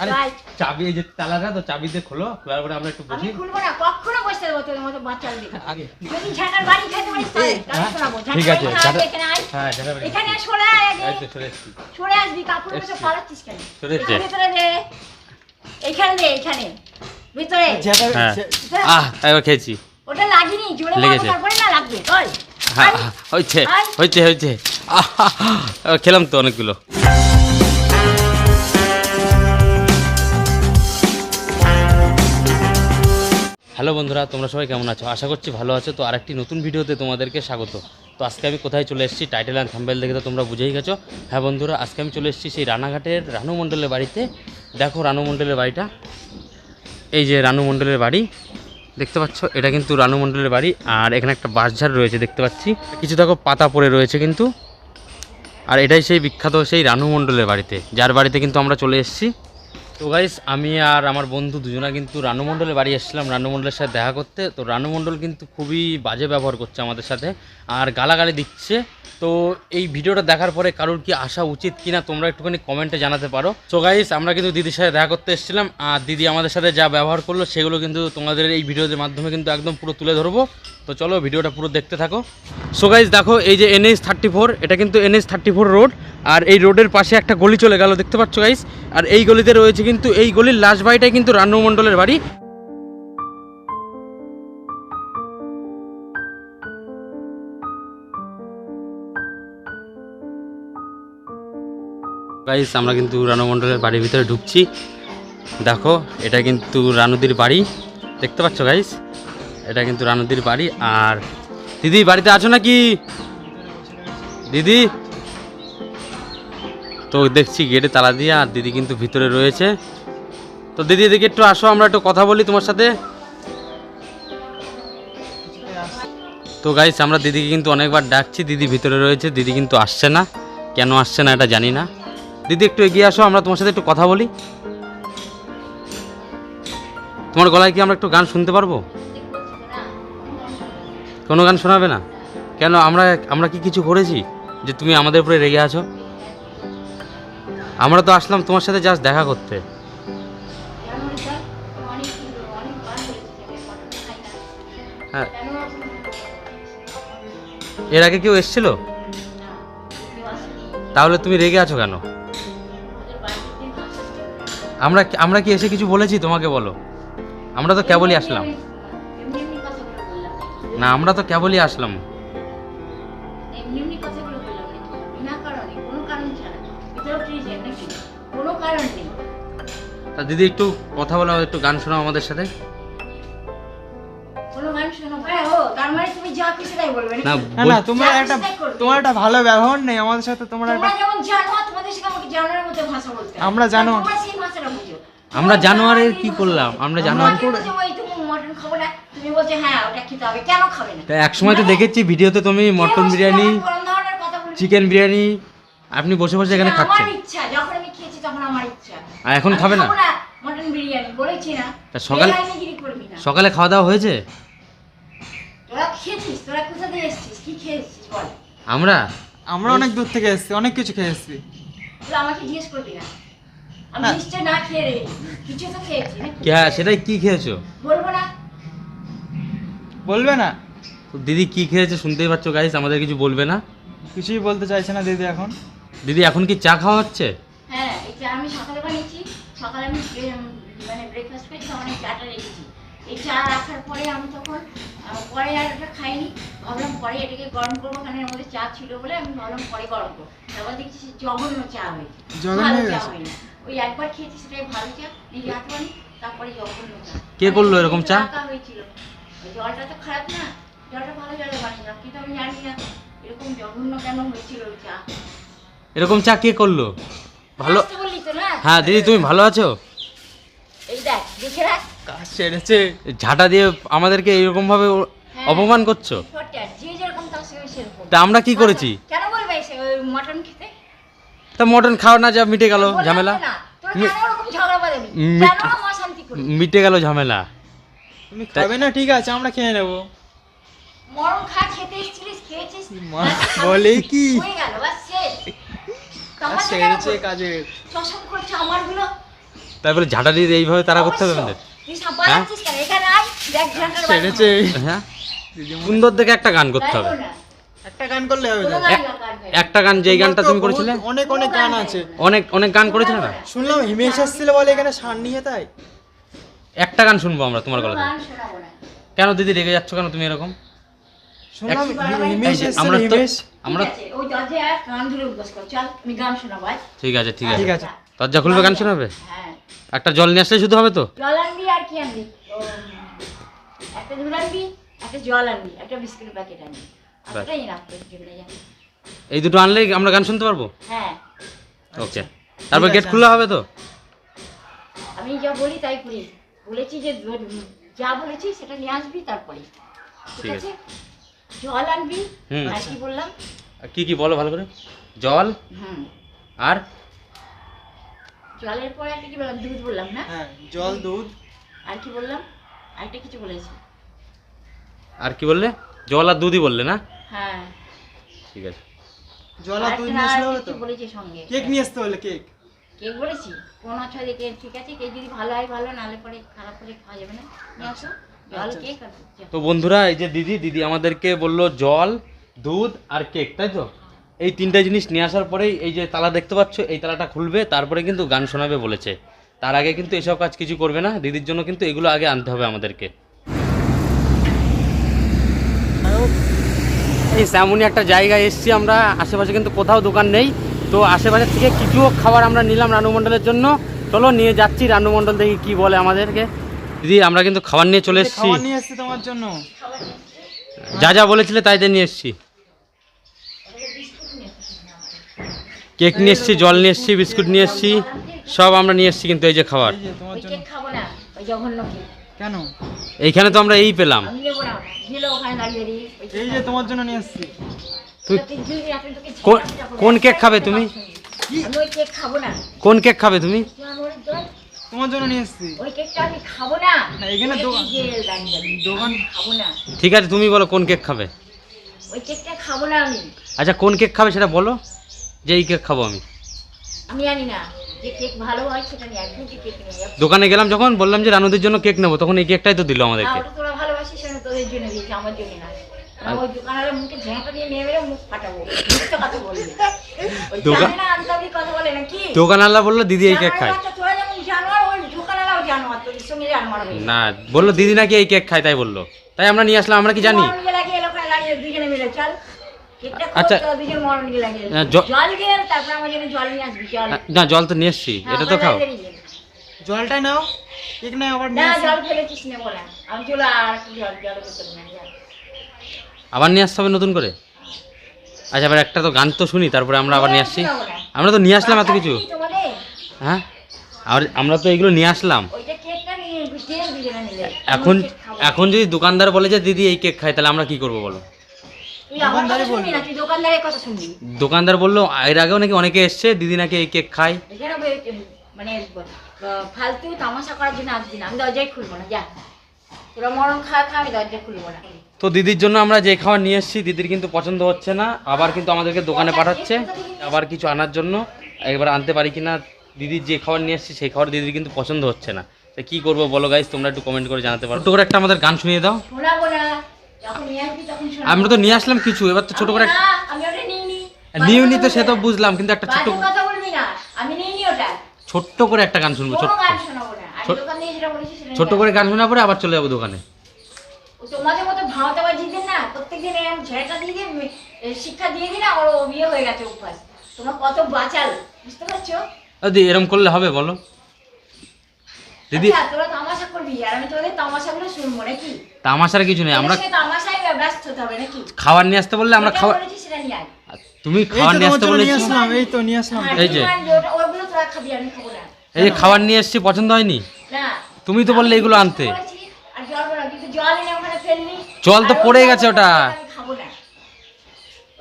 আরে। চাবি এই যে তালাটা তো চাবি দিয়ে খোলো খোলার পরে আমরা একটু আমি বসি খুলবো না কখনো বসতে দেবো তোর মতো বাচ্চার দিকে। আগে। যদি ঝাঁটার বাড়ি খেতে পারিস তাহলে হ্যাঁ, শোনাবো। ঠিক আছে, হ্যাঁ যেটা বলি। এখানে সরে আয় আগে। এই তো সরে আসবি কাপড় মতো পালাচ্ছিস কেন? সরে এসছি। ভিতরে দে এখানে দে এখানে। ভিতরে। হ্যাঁ। আহ এবার খেয়েছি। ওটা লাগেনি জোরে মারবো তারপরে না লাগবে ওই হ্যাঁ হয়েছে হয়েছে খেলাম তো অনেকগুলো। হ্যালো বন্ধুরা, তোমরা সবাই কেমন আছো? আশা করছি ভালো আছো। তো আরেকটি নতুন ভিডিওতে তোমাদেরকে স্বাগত। তো আজকে আমি কোথায় চলে এসেছি টাইটেল অ্যান্ড থাম্বেল দেখে তো তোমরা বুঝেই গেছো। হ্যাঁ বন্ধুরা, আজকে আমি চলে এসেছি সেই রানাঘাটের রানু মণ্ডলের বাড়িতে। দেখো রানু মণ্ডলের বাড়িটা। এই যে রানু মণ্ডলের বাড়ি, দেখতে পাচ্ছ? এটা কিন্তু রানু মণ্ডলের বাড়ি। আর এখানে একটা বাঁশঝাড় রয়েছে, দেখতে পাচ্ছি। কিছু দেখো পাতা পড়ে রয়েছে কিন্তু। আর এটাই সেই বিখ্যাত সেই রানু মণ্ডলের বাড়িতে, যার বাড়িতে কিন্তু আমরা চলে এসেছি। তো গাইস আমি আর আমার বন্ধু দুজনা কিন্তু রানু মণ্ডলের বাড়ি এসেছিলাম, রানু মণ্ডলের সাথে দেখা করতে। তো রানু মণ্ডল কিন্তু খুবই বাজে ব্যবহার করছে আমাদের সাথে আর গালাগালি দিচ্ছে। তো এই ভিডিওটা দেখার পরে কারোর কি আসা উচিত কিনা তোমরা একটুখানি কমেন্টে জানাতে পারো। তো গাইস আমরা কিন্তু দিদির সাথে দেখা করতে এসেছিলাম আর দিদি আমাদের সাথে যা ব্যবহার করল সেগুলো কিন্তু তোমাদের এই ভিডিওর মাধ্যমে কিন্তু একদম পুরো তুলে ধরবো। তো চলো ভিডিওটা পুরো দেখতে থাকো। সো গাইস দেখো, এই যে এনএইচ থার্টি ফোর এটা কিন্তু এনএইচ থার্টি ফোর রোড আর এই রোডের পাশে একটা গলি চলে গেল, দেখতে পাচ্ছ গাইস আর এই গলিতে রয়েছে কিন্তু, এই গলির লাস্ট বাড়িটাই কিন্তু রান্নু মণ্ডলের বাড়ি। গাইস আমরা কিন্তু রানু মণ্ডলের বাড়ির ভিতরে ঢুকছি। দেখো, এটা কিন্তু রানুদির বাড়ি, দেখতে পাচ্ছ গাইস এটা কিন্তু রানুদির বাড়ি, আর দিদি, বাড়িতে আছো নাকি? দিদি? তো দেখছি গেটে তালা দিয়ে, আর দিদি কিন্তু ভিতরে রয়েছে। তো দিদি, এদিকে একটু আসো, আমরা একটু কথা বলি তোমার সাথে। তো গাইস আমরা দিদিকে কিন্তু অনেকবার ডাকছি, দিদি ভিতরে রয়েছে, দিদি কিন্তু আসছে না। কেন আসছে না এটা জানি না। দিদি, একটু এগিয়ে আসো, আমরা তোমার সাথে একটু কথা বলি। তোমার গলায় কি আমরা একটু গান শুনতে পারব? কোনো গান শোনাবে না কেন, আমরা আমরা কি কিছু করেছি যে তুমি আমাদের উপরে রেগে আছো আমরা তো আসলাম তোমার সাথে জাস্ট দেখা করতে। হ্যাঁ এর আগে কেউ এসেছিল। তাহলে তুমি রেগে আছো কেন। আমরা আমরা কি এসে কিছু বলেছি তোমাকে বলো আমরা তো কেবলই আসলাম না আমরা তো কেবলই আসলাম এমনি এমনি কথাগুলো বললাম নাকি? বিনা কারণে, কোনো কারণ ছাড়া। Without reason নাকি? কোনো কারণ নেই। তা দিদি একটু কথা বলো একটু গান শোনাও আমাদের সাথে কোনো গান শোনো। হ্যাঁ, ও, তার মানে তুমি যা খুশি তাই বলবে নাকি? না না বল- না তোমার একটা। তোমার একটা ভালো ব্যবহার নেই আমাদের সাথে তোমার একটা তোমরা যেমন জানো, তোমাদের সাথে আমাকে জানার মতো ভাষা বলতে হয়। আমরা জানো। তোমরা সেই ভাষাটা বুঝো। আমরা জানুয়ারির জানুয়ারির কি করলাম আমরা জানুয়ারি ওই মটন খাব না তুমি বলছো হ্যাঁ ওটা খেতে হবে। কেন খাবে না? তা এক সময় তো দেখেছি ভিডিওতে তুমি মটন বিরিয়ানি? চিকেন বিরিয়ানি আপনি বসে বসে এখানে খাচ্ছেন। আমার ইচ্ছা যখন আমি খেয়েছি তখন আমার ইচ্ছা। আর এখন খাবে না? মটন বিরিয়ানি বলেছি না। তা সকালে- বেআইনিগিরি করবি না। সকালে খাওয়া দাওয়া হয়েছে? তোরা খেয়েছিস? তোরা কোথা দিয়ে এসেছিস? কি খেয়েছিস? বল। আমরা? আমরা অনেক দূর থেকে এসেছি অনেক কিছু খেয়ে এসেছি। আমাকে জিজ্ঞেস করবি না। আমি না। নিশ্চয় না খেয়ে রে। কিছু তো খেয়েছি হ্যাঁ সেটাই কি খেয়েছো? বলব না। বলবে না? তো দিদি কি খেয়েছে শুনতেই পাচ্ছ গাইস আমাদের কিছু বলবে না? কিছুই বলতে চাইছে না দিদি এখন। দিদি এখন কি চা খাওয়া হচ্ছে? হ্যাঁ এই চা আমি সকালে বানিয়েছি। সকালে আমি মানে ব্রেকফাস্ট করেছি তখন চাটা রেখেছি। এই চা রাখার পরে আমি তখন পরে আর ওটা খাইনি। ভাবলাম পরে এটাকে গরম করব কারণ এর মধ্যে চা ছিল বলে আমি ভাবলাম পরে গরম করব। তারপর দেখছি জঘন্য চা হয়েছে। জঘন্য চা হয়নি। ওই একবার খেয়েছি সেটাই ভালো চা তারপরে জঘন্য চা কে করল এরকম চা? হয়েছিল। জলটা তো খারাপ না জলটা ভালো জলে বানিয়েছিলাম কিন্তু আমি জানি না এরকম জঘন্য কেন হয়েছিল ওই চা। এরকম চা কে করল? ভালো হ্যাঁ দিদি তুমি ভালো আছো? ঝাঁটা দিয়ে আমাদেরকে এরকম ভাবে হ্যাঁ। অপমান করছ। তা আমরা কি করেছি? কেন বলবে মটন খেতে? তা মটন খাওয়া না যা মিটে গেল ঝামেলা? মিটে গেল ঝামেলা তুমি খাবে না ঠিক আছে আমরা খেয়ে নেব। বলে কি? হয়ে। তাই বলে ঝাঁটারি এইভাবে তারা করতে হবে। আমাদের তুই সব বানাচ্ছিস কেন? এখানে আয়, দেখ ঝাঁটার বাজনা। ছেড়েছে হ্যাঁ সুন্দর দেখে একটা গান করতে হবে? একটা গান করলে হবে না। গান এক- দরকার নেই। একটা গান যেই গানটা তুমি করেছিলে অনেক অনেক গান আছে অনেক অনেক গান করেছিলে না শুনলাম হিমেশ এসেছিল বলে এখানে সার নিয়ে তাই একটা গান শুনব আমরা তোমার গলা থেকে। গান শোনাবো না। কেন দিদি রেগে যাচ্ছ কেন তুমি এরকম আমরা তো হিমেশ আমরা ঠিক আছে। ঠিক আছে ঠিক আছে ঠিক আছে দরজা খুলবে গান শোনাবে হ্যাঁ। একটা জল নিয়ে আসলে শুধু হবে তো জল আনবি আর কি আনবি? একটা দুধ আনবি, একটা জল আনবি, একটা বিস্কুটের প্যাকেট আনবি। জানিস? এই দুটো আনলেই আমরা গান শুনতে পারব? হ্যাঁ, ওকে। তারপর গেট। খোলা হবে তো? আমি যা বলি তাই করি। বলেছি যে যা বলেছি সেটা নিয়ে আসবি তারপরে ঠিক আছে। জল আনবি হুম। আর কি বললাম? আর কি কি বলো ভালো করে? জল? হুম। আর? জলের পরে একটা কি বললাম? দুধ বললাম না? হ্যাঁ জল দুধ। আর কি বললাম? আরেকটা কিছু বলেছি। আর কি বললে? জল আর দুধই বললে না? হ্যাঁ। ঠিক আছে। জল আর দুধ নিয়ে আসলে আর তো? বলেছি সঙ্গে? কেক নিয়ে আসতে হলে কেক। কেক বলেছি? কোন ছয় দিকে ঠিক আছে কেক যদি ভালো হয় ভালো নাহলে পরে খারাপ করে খাওয়া যাবে না। নিয়ে আসো। জল আচ্ছা। কেক চা। তো বন্ধুরা এই যে দিদি দিদি আমাদেরকে বলল জল দুধ আর কেক তাই তো? এই তিনটা জিনিস নিয়ে আসার পরেই এই যে তালা দেখতে পাচ্ছ এই তালাটা খুলবে তারপরে কিন্তু গান শোনাবে বলেছে। তার আগে কিন্তু এসব কাজ কিছু করবে না দিদির জন্য কিন্তু এগুলো আগে আনতে হবে আমাদেরকে। এই তেমনই একটা জায়গায় এসছি আমরা। আশেপাশে কিন্তু কোথাও দোকান নেই। তো আশেপাশে থেকে কিছু খাবার আমরা নিলাম রানু মণ্ডলের জন্য। চলো নিয়ে যাচ্ছি রানু মণ্ডল দেখি কি বলে আমাদেরকে। দিদি আমরা কিন্তু খাবার নিয়ে চলে এসেছি। নিয়ে এসেছি তোমার জন্য। যা যা বলেছিলে তাই দিয়ে নিয়ে এসেছি। কেক নিয়ে এসেছি জল নিয়ে এসেছি বিস্কুট নিয়ে এসেছি সব আমরা নিয়ে এসেছি কিন্তু এই যে খাবার। এই যে তোমার ওই জন্য। কেক খাব না ওই জঘন্য কেক। কেন? এইখানে তো আমরা এই পেলাম। ওখানে দাঁড়িয়ে দিই। এই যে তোমার জন্য নিয়ে এসেছি কোন- কেক খাবে তুমি? কথা শুনবি। আমি ওই কেক খাব না। কোন কেক খাবে তুমি? তোমার জন্য নিয়ে এসেছি ওই কেকটা আমি খাব না। না, এখানে দোকান- কি গেল দাঁড়িয়ে দাঁড়িয়ে। দোকান- খাব না। ঠিক আছে তুমি বলো কোন কেক খাবে? ওই কেকটা খাব না আমি। আচ্ছা কোন কেক খাবে সেটা বলো যে এই কেক খাব আমি। আমি জানি না যে কেক ভালো হয় সেটা নিয়ে একদম কেক নিয়ে দোকানে গেলাম যখন বললাম যে রানুদের জন্য কেক নেব তখন এই কেকটাই তো দিল আমাদেরকে। তোরা তোদের জন্য দিয়েছি আমার জন্য না। না, ওই দোকানের মুখে ঝেঁটা দিয়ে নিয়ে বেরো মুখ ফাটাবো মিথ্যে কথা বলবি ওই জানে না আন্তরিক কথা বলে নাকি? দোকানওয়ালা বলল দিদি এই কেক খায়। তোরা যেমন জানোয়ার ওই দোকানেরাও জানোয়ার তোদের সঙ্গে জানোয়ার না বলল দিদি নাকি এই কেক খায়? তাই বলল। তাই আমরা নিয়ে আসলাম আমরা কি জানি? দুজনে মিলে চল। আচ্ছা। আচ্ছা না জল তো নিয়ে এসছি এটা তো খাও। জলটা নাও। নাও আবার না। জল ফেলেছিস না বলে। আমি চলো আর জল জল করতে না আবার নিয়ে আসতে হবে নতুন করে? আচ্ছা আবার একটা তো গান তো শুনি তারপরে আমরা আবার নিয়ে আসছি আমরা তো নিয়ে আসলাম এত কিছু। হ্যাঁ? আর আমরা তো এগুলো নিয়ে আসলাম। এখন এখন যদি দোকানদার বলে যে দিদি এই কেক খায় তাহলে আমরা কি করব বলো? দোকানদার বলল এর আগেও নাকি অনেকে এসছে দিদি নাকি এই কেক খায়? মানে ফালতু তামাশা করার জন্য আসবি না। আমি দরজাই খুলবো না যা। তোরা মরণ খা খা আমি দরজা খুলবো না। তো দিদির জন্য আমরা যে খাবার নিয়ে এসেছি দিদির কিন্তু পছন্দ হচ্ছে না। আবার কিন্তু আমাদেরকে দোকানে পাঠাচ্ছে। আবার কিছু আনার জন্য। একবার আনতে পারি কিনা দিদির যে খাবার নিয়ে এসেছি সেই খাবার দিদির কিন্তু পছন্দ হচ্ছে না। তা কি করব বলো গাইজ তোমরা একটু কমেন্ট করে জানাতে পারো। ছোট করে একটা আমাদের গান শুনিয়ে দাও। না আমরা তো নিয়ে আসলাম কিছু এবার তো ছোট করে আমি না, আমি ওটা নিইনি। নিউ নি তো সে তো বুঝলাম কিন্তু একটা ছোট বাজে কথা বলবি না। আমি ছোট্ট করে একটা গান শুনব ছোট্ট। গান শোনাবো না। আমি ছোট- দোকান দিয়ে বলেছি সেটা ছোট্ট করে গান শোনার পরে আবার চলে যাব দোকানে। ও তোমাদের মতো না প্রত্যেকদিন এরকম ঝেড়াটা দিয়ে দিয়ে শিক্ষা দিয়ে ওর ও বিয়ে হয়ে গেছে অভ্যাস তোমরা কত বাঁচাল বুঝতে পারছ? দিদি এরম করলে হবে বলো। দিদি আচ্ছা, তোরা তামাশা করবি আর আমি তামাশাগুলো শুনব নাকি? তামাশার কিছু নেই আমরা তামাশায় ব্যস্ত হতে হবে নাকি? খাবার নিয়ে আসতে বললে আমরা খাবার তুমি খাবার নিয়ে আসতে বলেছি। এই তো নিয়ে আসলাম। হ্যাঁ, এই যে। এই যে খাবার নিয়ে এসছি পছন্দ হয়নি? তুমি তো বললে এগুলো আনতে। জল তো পড়ে গেছে ওটা। আমি খাব না।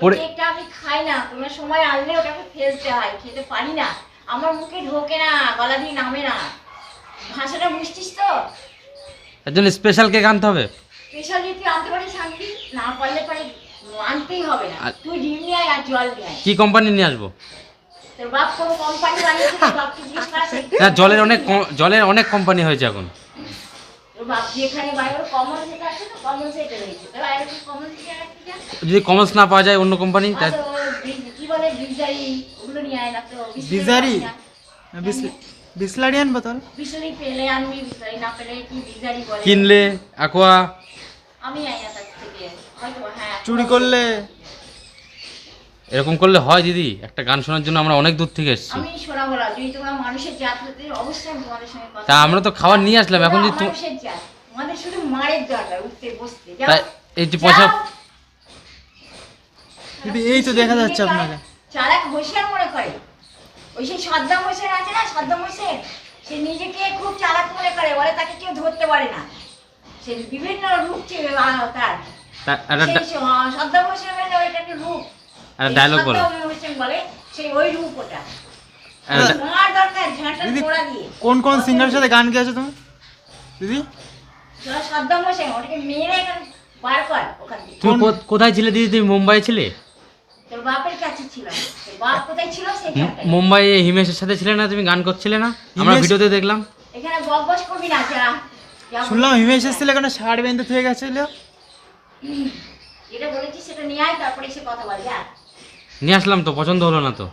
পড়ে- আমি খাই না কোনো সময় আনলে ওটাকে ফেলতে হয় খেতে পারি না। আমার মুখে ঢোকে না গলা দিয়ে নামে না। ভাষাটা বুঝছিস তো? এর জন্য স্পেশাল কেক আনতে হবে? স্পেশাল যদি আনতে পারিস আনবি না পারলে পরে আনতেই হবে না। তুই ডিম নিয়ে আর জল নিয়ে কি কোম্পানি নিয়ে আসব? না জলের অনেক জলের অনেক কোম্পানি হয়েছে এখন। যদি কমার্স না পাওয়া যায় অন্য কোম্পানি আর তো বি- কি বিজারি ওগুলো নিয়ে আয় না তো। বিজারি? বিসলারিয়ান বোতল। বিসলারি পেলে আনবি বিসলারি না পেলে কি বিজারি বলে? কিনলে হয়তো হ্যাঁ চুরি করলে এরকম করলে হয় দিদি একটা গান শোনার জন্য আমরা অনেক দূর থেকে এসেছি। তা আমরা তো খাবার নিয়ে আসলাম এখন যদি এই যে পয়সা দিদি এই তো দেখা যাচ্ছে আপনাকে। চালাক হোসেন মনে করে। ওই সেই সাদ্দাম হোসেন আছে না সাদ্দাম হোসেন সে নিজেকে খুব চালাক মনে করে বলে তাকে কেউ ধরতে পারে না। সে বিভিন্ন রূপ ছিল তার। সাদ্দাম রূপ। একটা ডায়লগ বলো। দিদি কোন কোন সিঙ্গারের সাথে গান গেয়েছো তুমি? দিদি? তুমি কোথায় ছিলে দিদি? তুমি মুম্বাই ছিলে? তোর বাপের কাছে ছিল। তোর বাপ কোথায় ছিল মু- সেখানটায় মুম্বাই হিমেশের সাথে ছিলে না? তুমি গান করছিলে না? আমরা ভিডিওতে দেখলাম। শুনলাম হিমেশ এসেছিল এখানে শাড়ি বেঁধে থেকে গেছিল। যেটা বলেছি সেটা নিয়ে আয় তারপরে এসে কথা বল যা নিয়ে আসলাম তো পছন্দ হলো না তো।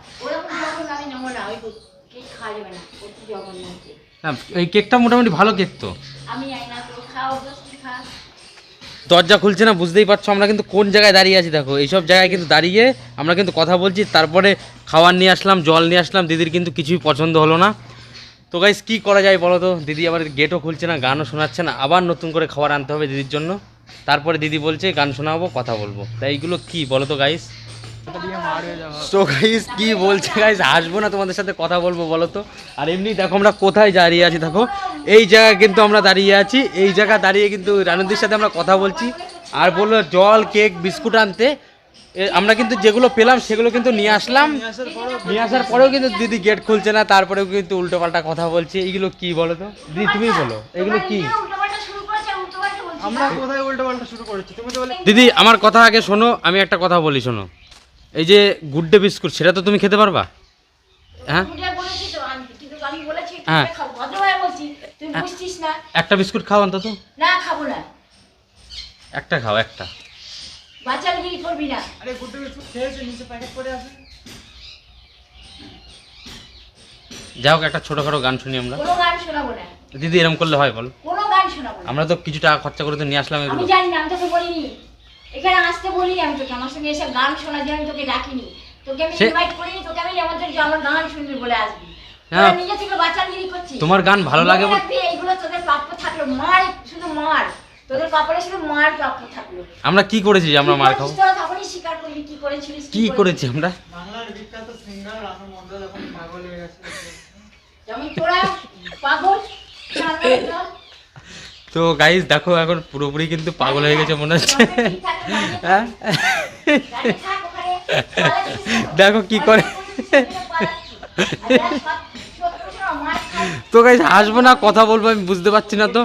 এই কেকটা মোটামুটি ভালো কেক তো। দরজা খুলছে না বুঝতেই পারছ আমরা কিন্তু কোন জায়গায় দাঁড়িয়ে আছি দেখো। এইসব জায়গায় কিন্তু দাঁড়িয়ে আমরা কিন্তু কথা বলছি তারপরে খাবার নিয়ে আসলাম জল নিয়ে আসলাম দিদির কিন্তু কিছুই পছন্দ হলো না। তো গাইস কি করা যায় বলো তো? দিদি আবার গেটও খুলছে না গানও শোনাচ্ছে না আবার নতুন করে খাবার আনতে হবে দিদির জন্য। তারপরে দিদি বলছে গান শোনাবো কথা বলব। তাই এইগুলো কী বলো তো গাইস তো গাইস কি বলছে গাইস আসব না তোমাদের সাথে কথা বলব বলো তো? আর এমনি দেখো আমরা কোথায় দাঁড়িয়ে আছি দেখো। এই জায়গায় কিন্তু আমরা দাঁড়িয়ে আছি। এই জায়গা দাঁড়িয়ে কিন্তু রানুদির সাথে আমরা কথা বলছি। আর বলল জল কেক বিস্কুট আনতে। আমরা কিন্তু যেগুলো পেলাম সেগুলো কিন্তু নিয়ে আসলাম। নিয়ে আসার পরেও কিন্তু দিদি গেট খুলছে না তারপরেও কিন্তু উল্টো পাল্টা কথা বলছে। এগুলো কি বলো তো? দিদি তুমি বলো এগুলো কি? উল্টোপাল্টা শুরু করেছে উল্টোপাল্টা বলছি আমরা কোথায় উল্টো পাল্টা শুরু করেছি? তুমি তো বলে দিদি আমার কথা আগে শোনো আমি একটা কথা বলি শোনো। এই যে গুড ডে বিস্কুট সেটা তো তুমি খেতে পারবা? হ্যাঁ? তুমি যা বলেছি তো আনতে কিন্তু আমি বলেছি তুই হ্যাঁ। না। একটা বিস্কুট খাও অন্তত। না খাব না। একটা খাও একটা। বাচ্চাগিরি করবি না? আরে গুড্ডু বিস্কুট খেয়েছে নিচে প্যাকেট করে আছে। যাই হোক একটা ছোটোখাটো গান শুনি আমরা। কোনো গান শোনাবো না। দিদি এরকম করলে হয় বল। কোনো গান শোনাবো আমরা তো কিছু টাকা খরচা করে তো নিয়ে আসলাম আমি এগুলো জানি না আমি তোকে বলিনি। এখানে আসতে বলি আমি তোকে আমার সঙ্গে এসে গান শোনার জন্য আমি তোকে ডাকিনি। তোকে আমি ইনভাইট করিনি তোকে আমি আমাদের যে আমার গান শুনবি বলে আসবি। হ্যাঁ। নিজে থেকে করছিস। তোমার গান ভালো লাগে এইগুলো তোদের প্রাপ্য থাকল। মার শুধু মার। তোদের কপালে শুধু মার প্রাপ্য থাকল। আমরা কি করেছি যে আমরা মার খাব? তখনই স্বীকার করবি কি করেছিলিস কি করেছি আমরা? বাংলার বিখ্যাত সিঙ্গার রানু মন্ডল এখন পাগল হয়ে গেছে। যেমন তোরা পাগল। তো গাইজ দেখো এখন পুরোপুরি কিন্তু পাগল হয়ে গেছে মনে হচ্ছে। হ্যাঁ? দেখো কি করে। তো গাইজ হাসবো না কথা বলব আমি বুঝতে পারছি না তো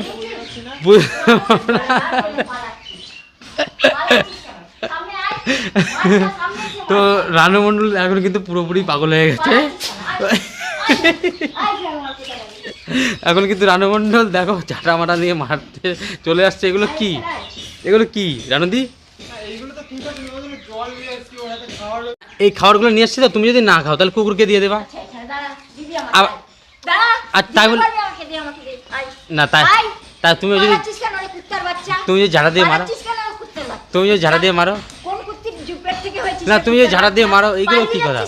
তো রানু মণ্ডল এখন কিন্তু পুরোপুরি পাগল হয়ে গেছে এখন কিন্তু রানু মণ্ডল দেখো চাটা মাটা নিয়ে মারতে চলে আসছে। এগুলো কি? এগুলো কি? রানুদি? এই খাবারগুলো নিয়ে আসছি তো তুমি যদি না খাও তাহলে কুকুরকে দিয়ে দেবা। আবার- আর তাই বলে- না তাই তা তুমি যদি তুমি যদি ঝাড়া দিয়ে মারো তুমি যদি ঝাড়া দিয়ে মারো না, তুমি যে ঝাড়া দিয়ে মারো, এইগুলো কি কথা?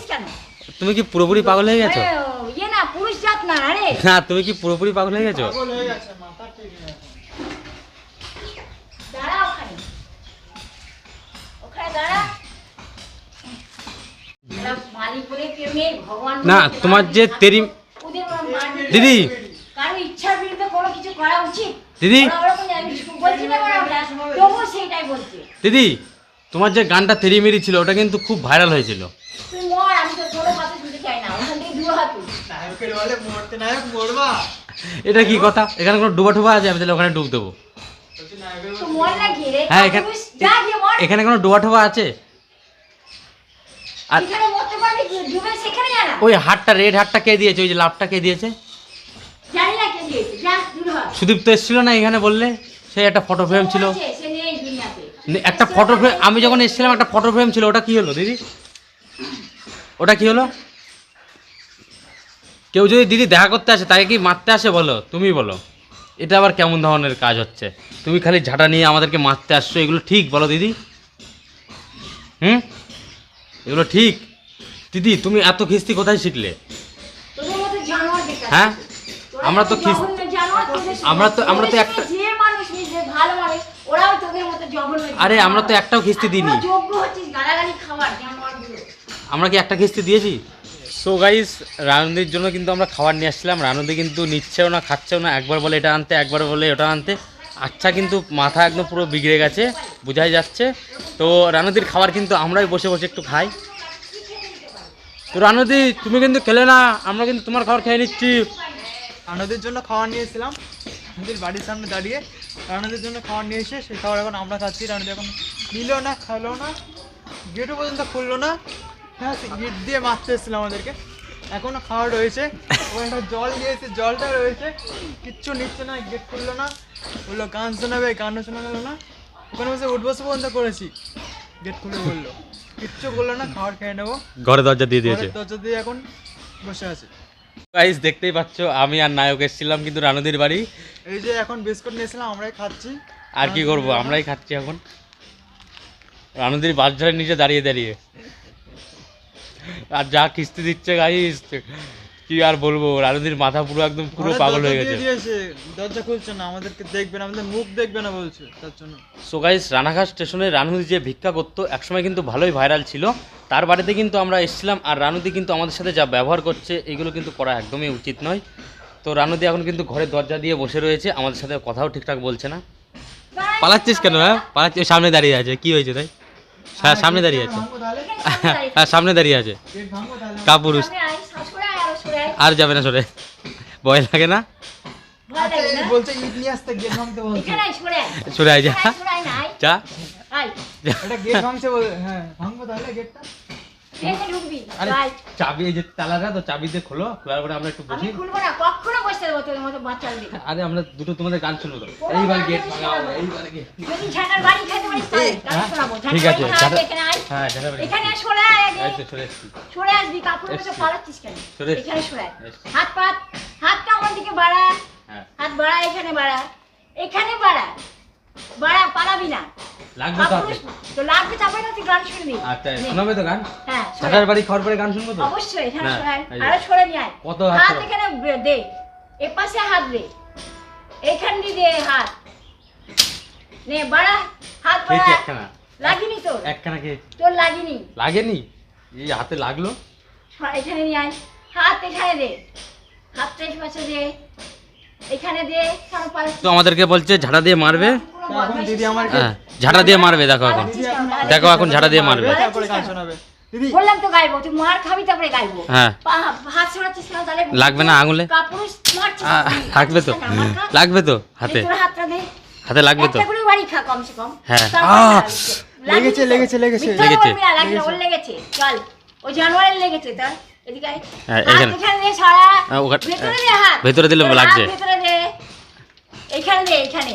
তুমি কি পুরোপুরি পাগল হয়ে গেছো আরে, ইয়ে না পুরুষ জাত না আরে। না তুমি কি পুরোপুরি পাগল হয়ে গেছো? পাগল হয়ে গেছে মাথা ঠিক নেই দাঁড়া ওখানে। ওখানে দাঁড়া। এরা মালিক বলে কেউ নেই, ভগবান বলে না তোমার যে তেরি। দিদি। দিদি। দিদি তোমার যে গানটা তেরি মেরি ছিল ওটা কিন্তু খুব ভাইরাল হয়েছিল তুই মর আমি তো কোনো কথা শুনতে চাই না ওখান থেকে দূর হাত নায়কের বলে মরতে নায়ক মরবা এটা কি কথা? এখানে কোনো ডুবা ঠুবা আছে? আমি তাহলে ওখানে ডুব দেবো। হ্যাঁ এখানে এখানে কোনো ডুবা ঠুবা আছে? আর ওই হাটটা রেড হাটটা কে দিয়েছে? ওই যে লাভটা কে দিয়েছে? জানি না কে দিয়েছে যা দূর হ। সুদীপ তো এসেছিল না এখানে বললে? সেই একটা ফটো ফ্রেম ছিল। সে সে একটা ফটো ফ্রেম আমি যখন এসেছিলাম একটা ফটো ফ্রেম ছিল। ওটা কি হলো দিদি? ওটা কি হলো? কেউ যদি দিদি দেখা করতে আসে তাকে কি মারতে আসে বলো? তুমি বলো। এটা আবার কেমন ধরনের কাজ হচ্ছে? তুমি খালি ঝাঁটা নিয়ে আমাদেরকে মারতে আসছো এগুলো ঠিক বলো দিদি। হুম? এগুলো ঠিক? দিদি তুমি এত খিস্তি কোথায় শিখলে? হ্যাঁ? আমরা তো আমরা তো- আমরা তো একটা- আরে আমরা তো একটাও খিস্তি দিইনি। আমরা কি একটা কিস্তি দিয়েছি? সো গাইস রানুদির জন্য কিন্তু আমরা খাবার নিয়ে আসছিলাম। রানুদি কিন্তু নিচ্ছেও না, খাচ্ছেও না। একবার বলে এটা আনতে, একবার বলে ওটা আনতে। আচ্ছা কিন্তু মাথা একদম পুরো বিগড়ে গেছে, বোঝাই যাচ্ছে। তো, রানুদির খাবার কিন্তু আমরাই বসে বসে একটু খাই। তো, রানুদি, তুমি কিন্তু খেলে না, আমরা কিন্তু তোমার খাবার খেয়ে নিচ্ছি। রানাদের জন্য খাবার নিয়ে এসেছিলাম। আমাদের বাড়ির সামনে দাঁড়িয়ে রানাদের জন্য খাবার নিয়ে এসে সেই খাবার এখন আমরা খাচ্ছি। রানুদি এখন নিলেও না, খেলো না, গেটও পর্যন্ত খুললো না। হ্যাঁ গেট দিয়ে মারতে এসেছিল আমাদেরকে এখনও খাওয়া রয়েছে। ওখানে একটা জল দিয়েছে জলটা রয়েছে। কিচ্ছু নিচ্ছে না গেট খুললো না। বলল গান শোনাবে গানও শোনা গেলো না। ওখানে বসে উঠবো পর্যন্ত করেছি। গেট খুলে বলল কিচ্ছু বলল না খাবার খেয়ে নেব। ঘরে দরজা দিয়ে দিয়েছে। দরজা দিয়ে এখন বসে আছে। গাইস দেখতেই পাচ্ছ আমি আর নায়ক এসেছিলাম কিন্তু রানুদির বাড়ি। এই যে এখন বিস্কুট নিয়েছিলাম আমরাই খাচ্ছি। আর কি করব আমরাই খাচ্ছি এখন। রানুদির বাজারের নিচে দাঁড়িয়ে দাঁড়িয়ে। আর যা কিস্তি দিচ্ছে গাইস কি আর বলব রানুদির মাথা পুরো একদম পুরো পাগল হয়ে গেছে। দরজা খুলছে না আমাদেরকে দেখবে না আমাদের মুখ দেখবে না বলছে তার জন্য। সো গাইস রানাঘাট স্টেশনে রানুদি যে ভিক্ষা করতো একসময় কিন্তু ভালোই ভাইরাল ছিল। তার বাড়িতে কিন্তু আমরা এসেছিলাম আর রানুদি কিন্তু আমাদের সাথে যা ব্যবহার করছে এগুলো কিন্তু করা একদমই উচিত নয়। তো রানুদি এখন কিন্তু ঘরের দরজা দিয়ে বসে রয়েছে আমাদের সাথে কথাও ঠিকঠাক বলছে না। পালাচ্ছিস কেন হ্যাঁ? পালাচ্ছিস সামনে দাঁড়িয়ে আছে কি হয়েছে তাই? হ্যাঁ সামনে দাঁড়িয়ে আছে। হ্যাঁ সামনে দাঁড়িয়ে আছে। কাপুরুষ। আরও যাবে না সরে। ভয় লাগে না? সরে আয়। যা। যা। গেট ভাঙছে হ্যাঁ ভাঙবো তাহলে গেটটা? এখানে ঢুকবি, আরে আয়। চাবি এই যে তালাটা তো চাবি দিয়ে খোলো খোলার পরে আমরা একটু বসি খুলবো না কখনো বসতে দেবো তোর মতো বাচ্চার আরে আমরা দুটো তোমাদের গান শুনব তো। এইবার গেট ভাঙা এইবার গেট যদি ঝাঁটার বাড়ি খেতে পারিস গান হ্যাঁ, শোনাবো। ঠিক আছে, হ্যাঁ ঝাড়া বাড়ি। এখানে সরে আয় আগে। এই তো চলে এসছি। সরে আসবি কাপড় মতো পালাচ্ছিস কেন? এখানে সরে হাত পাত হাতটা আমার দিকে বাড়া। হ্যাঁ। হাত বাড়া এখানে বাড়া। এখানে বাড়া। বাড়া পালাবি না। লাগবে তো তো লাগবে তারপরে না তুই গান শুনবি। আচ্ছা। শোনাবে তো গান? হ্যাঁ বাড়ি খড় পরে গান শুনব তো? অবশ্যই এখানে না, সরে আয়। এই যে। আরও সরে নিয়ে আয়। কত হাত এখানে দে এ পাশে হাত দে। এখান দিয়ে দে হাত। নে বাড়া হাত বাড়া। একখানা। লাগিনি তোর? একখানা খেয়েছি তোর লাগিনি। লাগেনি? এই হাতে লাগল? এখানে নিয়ে আয়। হাত এখানে দে। হাতটা এই পাশে দে। এখানে দে। তো আমাদেরকে বলছে ঝাড়া দিয়ে মারবে। এখন দিদি আমাকে হ্যাঁ ঝাড়া দিয়ে মারবে দেখো এখন। দেখো এখন ঝাড়া দিয়ে মারবে। তারপরে গান শোনাবে। দিদি বললাম তো গাইবো তুই মার খাবি তারপরে গাইবো। হ্যাঁ। হাত ছড়াচ্ছিস না তাহলে লাগবে না আঙুলে? কাপুরুষ মারছিস লাগবে তো। লাগবে তো হাতে। তোর হাতটা দে। হাতে লাগবে তো। একটা বাড়ি খা কমসে কম। হ্যাঁ। লেগেছে, লেগেছে, লেগেছে। লেগেছে। বলবি ওর লেগেছে। চল ওই জানোয়ারের লেগেছে তার। এদিকে আয়। হ্যাঁ, এখানে। দে হ্যাঁ, ভেতরে দে হাত। ভেতরে দিলে লাগছে। ভেতরে দে। এখানে দে এখানে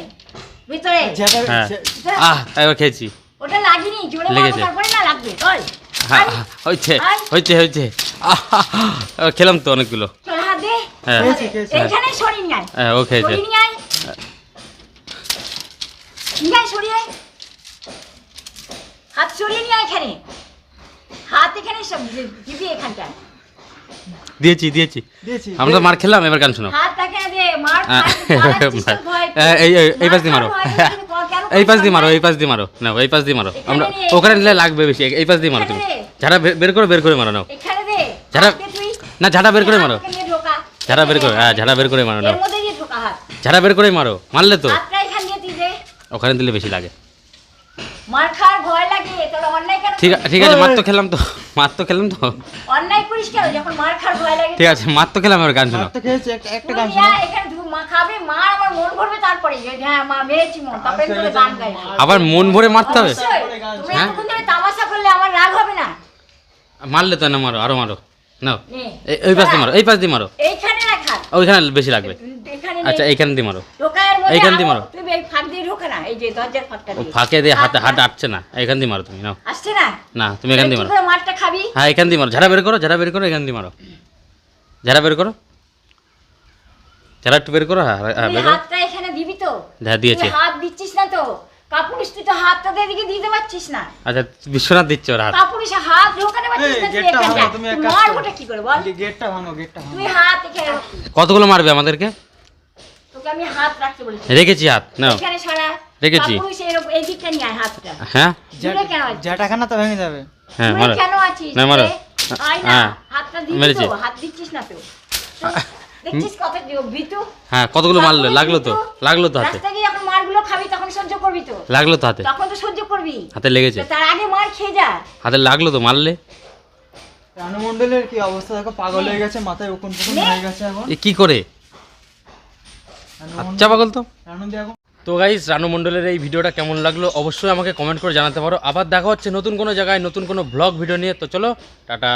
ভিতরে। হ্যাঁ। আহ খেয়েছি। ওটা লাগেনি জোরে লেগেছে। তারপরে না লাগবে চল। হ্যাঁ হয়েছে। হয়েছে হয়েছে। খেলাম তো অনেকগুলো। হাত দে। হ্যাঁ। খেয়েছি, খেয়েছি। এইখানে সরিয়ে নিয়ে হ্যাঁ ও খেয়েছে। নিয়ে আয়। নিয়ে আয় সরিয়ে হাত সরিয়ে নিয়ে এখানে। হাত এখানে সব দিবি এখানটা দিয়েছি দিয়েছি। আমরা তো মার খেলাম এবার গান হ্যাঁ। হ্যাঁ, এই এই- পাশ দিয়ে মারো এই পাশ দিয়ে মারো এই পাশ দিয়ে মারো। না এই পাশ দিয়ে মারো। আমরা ওখানে নিলে লাগবে বেশি। এই পাশ দিয়ে মারো তুমি। ঝাড়া বের করে বের করে মারো নাও। এখানে দে। যারা- না ঝাড়া বের করে মারো। ঝাড়া বের করে হ্যাঁ। ঝাড়া বের করে মারো নাও। ঝাড়া বের করে মারো। মারলে তো হাতটা এখান দিয়ে তুই দে। ওখানে দিলে বেশি লাগে। মার খাওয়ার ভয় লাগে তোর অন্যায় কেন ঠিক আছে মার তো খেলাম তো মার তো খেলাম তো। অন্যায় করিস কেন? যখন মার খাওয়ার ভয় লাগে। ঠিক আছে মার তো খেলাম আর গান শোনাও। ভাত তো খেয়েছি একটা একটা গান শোনা এখানে মা খাবে মার আমার মন ভরবে তারপরে। যে হ্যাঁ মা মেরেছি মন তারপরে তোর গান গাইবো আবার মন ভরে মারতে হবে। তুমি হ্যাঁ? এতক্ষণ ধরে তামাশা করলে আমার রাগ হবে না। মারলে তো না মারো আরও মারো। নাও। এই- এই পাশ দিয়ে মারো এই পাশ দিয়ে মারো। এইখানে রাখ। ওইখানে বেশি লাগবে এখানে আচ্ছা এইখান দিয়ে মারো। মধ্যে এইখান দিয়ে মারো। তুমি এই ফাঁক দিয়ে ঢোকে না এই যে দরজার ফাঁকটা ও দিয়ে। ফাঁকে দিয়ে হাতে হাত- আটছে না এখান দিয়ে মারো তুমি নাও। আসছে না? না তুমি এখান দিয়ে মারো। মারটা খাবি? হ্যাঁ এখান দিয়ে মারো। ঝাড়া বের করো ঝাড়া বের করো এখান দিয়ে মারো। ঝাড়া বের করো। ঝাড়া একটু বের করো হ্যাঁ হ্যাঁ বের করো। হাতটা এখানে দিবি তো। হ্যাঁ দিয়েছে। হাত দিচ্ছিস না তো। কাপুরুষ তুই তো হাতটা এদিকে দিতে পারছিস না। আচ্ছা বিশ্বনাথ দিচ্ছে ওর হাত। কাপুরুষ হাত ঢোকাতে পারছিস না গেটটা ভাঙো, তুমি এক কাজ করো। কি করে বল? গেটটা ভাঙো গেটটা ভাঙো। তুই হাত এখানে কতগুলো মারবে আমাদেরকে? তোকে আমি হাত রাখতে বলেছি। রেখেছি হাত নাও। এখানে সারা রেখেছি। কাপুরুষ এরকম এই দিকটা নিয়ে আয় হাতটা। হ্যাঁ? কেন? জ্যাঠাখানা তো ভেঙে যাবে। হ্যাঁ দূরে মারো। কেন আছিস? না, মারো। রে? আয় না হ্যাঁ। হাতটা দিবি তো হাত দিচ্ছিস না তো। তো দেখছিস কত ভিতু? হ্যাঁ কতগুলো মারলো? লাগল তো। লাগল তো হাতে। রাস্তায় গিয়ে যখন মারগুলো খাবি তখন সহ্য করবি তো। লাগল তো হাতে। তখন তো সহ্য করবি। হাতে লেগেছে। তার আগে মার খেয়ে যা। হাতে লাগল তো মারলে। রানু মণ্ডলের কি অবস্থা? দেখো পাগল হয়ে গেছে মাথায় হয়ে গেছে এখন। এ কি করে? আচ্ছা পাগল তো। তো গাইজ রানু মন্ডলের এই ভিডিওটা কেমন লাগল অবশ্যই আমাকে কমেন্ট করে জানাতে পারো। আবার দেখা হচ্ছে নতুন কোনো জায়গায় নতুন কোনো ব্লগ ভিডিও নিয়ে। তো চলো টাটা।